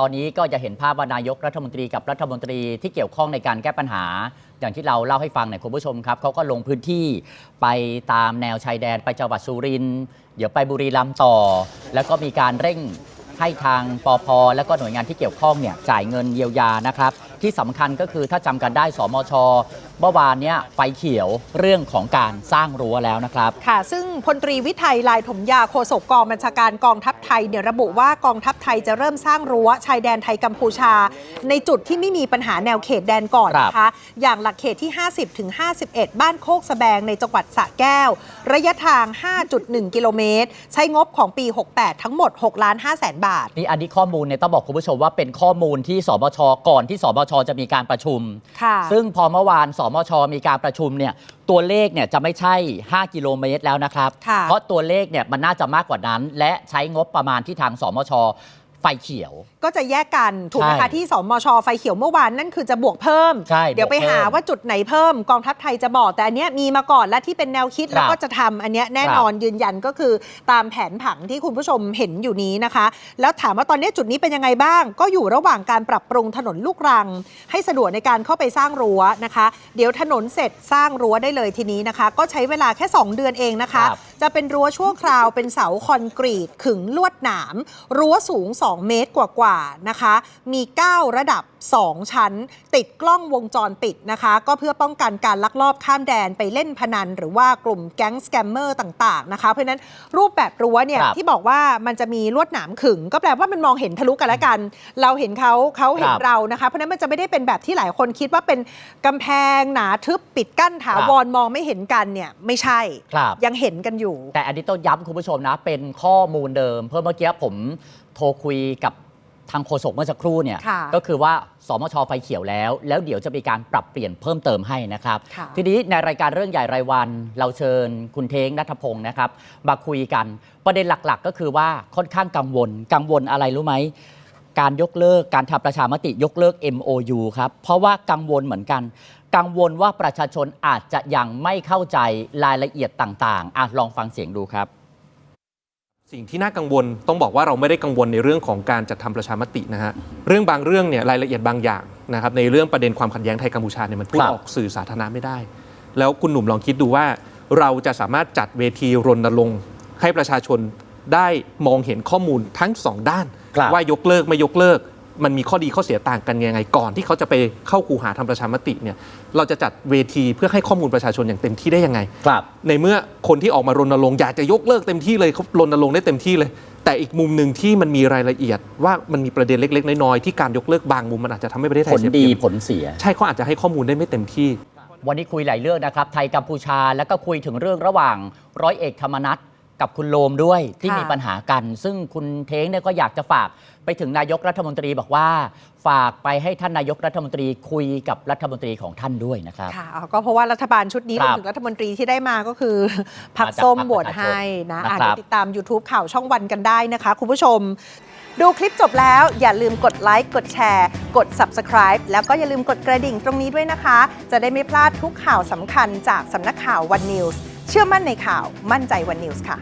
ตอนนี้ก็จะเห็นภาพว่านายกรัฐมนตรีกับรัฐมนตรีที่เกี่ยวข้องในการแก้ปัญหา อย่างที่เราเล่าให้ฟังเนี่ยคุณผู้ชมครับเขาก็ลงพื้นที่ไปตามแนวชายแดนไปจังหวัดสุรินทร์เดี๋ยวไปบุรีรัมย์ต่อ แล้วก็มีการเร่งให้ทางปอพและก็หน่วยงานที่เกี่ยวข้องเนี่ยจ่ายเงินเยียวยานะครับ ที่สำคัญก็คือถ้าจำกันได้สมช เมื่อวานเนี้ยไฟเขียวเรื่องของการสร้างรั้วแล้วนะครับ ค่ะ ซึ่งพลตรีวิทัยลายถมยาโฆษกกองบัญชาการกองทัพไทยเนี่ยระบุว่ากองทัพไทยจะเริ่มสร้างรั้วชายแดนไทยกัมพูชา ในจุดที่ไม่มีปัญหาแนวเขตแดนก่อนนะคะอย่างหลักเขตที่ 50ถึง51 บ้านโคกสะแบงในจังหวัดสระแก้ว ระยะทาง 5.1 กิโลเมตร ใช้งบของปี 68 ทั้งหมด6ล้าน5แสนบาทนี่อันนี้ข้อมูลเนี่ยต้องบอกคุณผู้ชมว่าเป็นข้อมูลที่สบชก่อนที่สบชจะมีการประชุมค่ะซึ่งพอเมื่อวานสมช มีการประชุมเนี่ยตัวเลขเนี่ยจะไม่ใช่ 5 กิโลเมตรแล้วนะครับ ค่ะ เพราะตัวเลขเนี่ยมันน่าจะมากกว่านั้น และใช้งบประมาณที่ทางสมช ไฟเขียว ก็จะแยกกันถูกไหมใช่คะที่สมชไฟเขียวเมื่อวานนั่นคือจะบวกเพิ่ม ใช่เดี๋ยวไปบวกเพิ่หามว่าจุดไหนเพิ่มกองทัพไทยจะบอกแต่อันเนี้ยมีมาก่อนและที่เป็นแนวคิดครับแล้วก็จะทำอันเนี้ยแน่นอนยืนยันก็คือตามแผนผังที่คุณผู้ชมเห็นอยู่นี้นะคะ แล้วถามว่าตอนนี้จุดนี้เป็นยังไงบ้าง ก็อยู่ระหว่างการปรับปรุงถนนลูกรัง ให้สะดวกในการเข้าไปสร้างรั้วนะคะ เดี๋ยวถนนเสร็จสร้างรั้วได้เลยทีนี้นะคะ ก็ใช้เวลาแค่ 2 เดือนเองนะคะ ครับ จะเป็นรั้วชั่วคราวเป็นเสาคอนกรีตขึงลวดหนาม รั้วสูง 2 เมตรกว่าๆนะคะ มี 9 ระดับ 2 ชั้น ติดกล้องวงจรปิดนะคะ ก็เพื่อป้องกันการลักลอบข้ามแดนไปเล่นพนัน หรือว่ากลุ่มแก๊งสแกมเมอร์ต่างๆนะคะ เพราะฉะนั้นรูปแบบรั้วเนี่ยครับที่บอกว่ามันจะมีลวดหนามขึง ก็แปลว่ามันมองเห็นทะลุกันแล้วกัน เราเห็นเขาเขาเห็นครับเรานะคะ เพราะฉะนั้นมันจะไม่ได้เป็นแบบที่หลายคนคิดว่าเป็นกำแพงหนาทึบปิดกั้นถาวรมองไม่เห็นกันเนี่ยไม่ใช่ครับยังเห็นกันอยู่ แต่อันนี้ต้องย้ำคุณผู้ชมนะ เป็นข้อมูลเดิม เพื่อเมื่อกี้ผมโทรคุยกับ ทางโฆษกเมื่อสักครู่เนี่ยค่ะก็คือว่าสมชไฟเขียวแล้ว แล้วเดี๋ยวจะมีการปรับเปลี่ยนเพิ่มเติมให้นะครับ ค่ะทีนี้ในรายการเรื่องใหญ่รายวัน เราเชิญคุณเท้งนัทพงศ์นะครับมาคุยกันประเด็นหลักๆ ก็คือว่าค่อนข้างกังวล กังวลอะไรรู้ไหม การยกเลิกการทำประชามติยกเลิก MOU ครับ เพราะว่ากังวลเหมือนกัน กังวลว่าประชาชนอาจจะยังไม่เข้าใจรายละเอียดต่างๆอะลองฟังเสียงดูครับ สิ่งที่น่ากังวลต้องบอกว่าเราไม่ได้กังวลในเรื่องของการจัดทำประชามตินะฮะเรื่องบางเรื่องเนี่ยรายละเอียดบางอย่างนะครับในเรื่องประเด็นความขัดแย้งไทยกัมพูชาเนี่ยมันพูดครับออกสื่อสาธารณะไม่ได้ แล้วคุณหนุ่มลองคิดดูว่า เราจะสามารถจัดเวทีรณรงค์ให้ประชาชนได้มองเห็นข้อมูลทั้งสองด้านครับว่ายกเลิกไม่ยกเลิก มันมีข้อดีข้อเสียต่างกันยังไงก่อนที่เขาจะไปเข้าคูหาทำประชามติเนี่ยเราจะจัดเวทีเพื่อให้ข้อมูลประชาชนอย่างเต็มที่ได้ยังไง ครับ ในเมื่อคนที่ออกมารณรงค์อยากจะยกเลิกเต็มที่เลยเขารณรงค์ได้เต็มที่เลย แต่อีกมุมหนึ่งที่มันมีรายละเอียด ว่ามันมีประเด็นเล็ก ๆ น้อยๆที่การยกเลิกบางมุมมันอาจจะทำให้ประเทศไทผยลเสียเปดีรียบผลเสีย ใช่เขาอาจจะให้ข้อมูลได้ไม่เต็มที่ วันนี้คุยหลายเรื่องนะครับ ไทยกัมพูชาแล้วก็คุยถึงเรื่องระหว่างร้อยเอกธรรมนัฐ กับคุณโลมด้วยที่ค่ะ มีปัญหากัน ซึ่งคุณเท้งเนี่ยก็อยากจะฝากไปถึงนายกรัฐมนตรีบอกว่า ฝากไปให้ท่านนายกรัฐมนตรีคุยกับรัฐมนตรีของท่านด้วยนะครับ ค่ะเอาก็เพราะว่ารัฐบาลชุดนี้ครรัวบมถึงรัฐมนตรีที่ได้มาก็คือพักมาจากส้มพรรคบวชประชาชนให้นะนะครับอะเดี๋ยวติดตาม YouTube ข่าวช่องวันกันได้นะคะ คุณผู้ชม ดูคลิปจบแล้วอย่าลืมกดไลค์กดแชร์กด Subscribe แล้วก็อย่าลืมกดกระดิ่งตรงนี้ด้วยนะคะ จะได้ไม่พลาดทุกข่าวสำคัญจากสำนักข่าววันนิวส์ เชื่อมั่นในข่าวมั่นใจวันนิวส์ค่ะ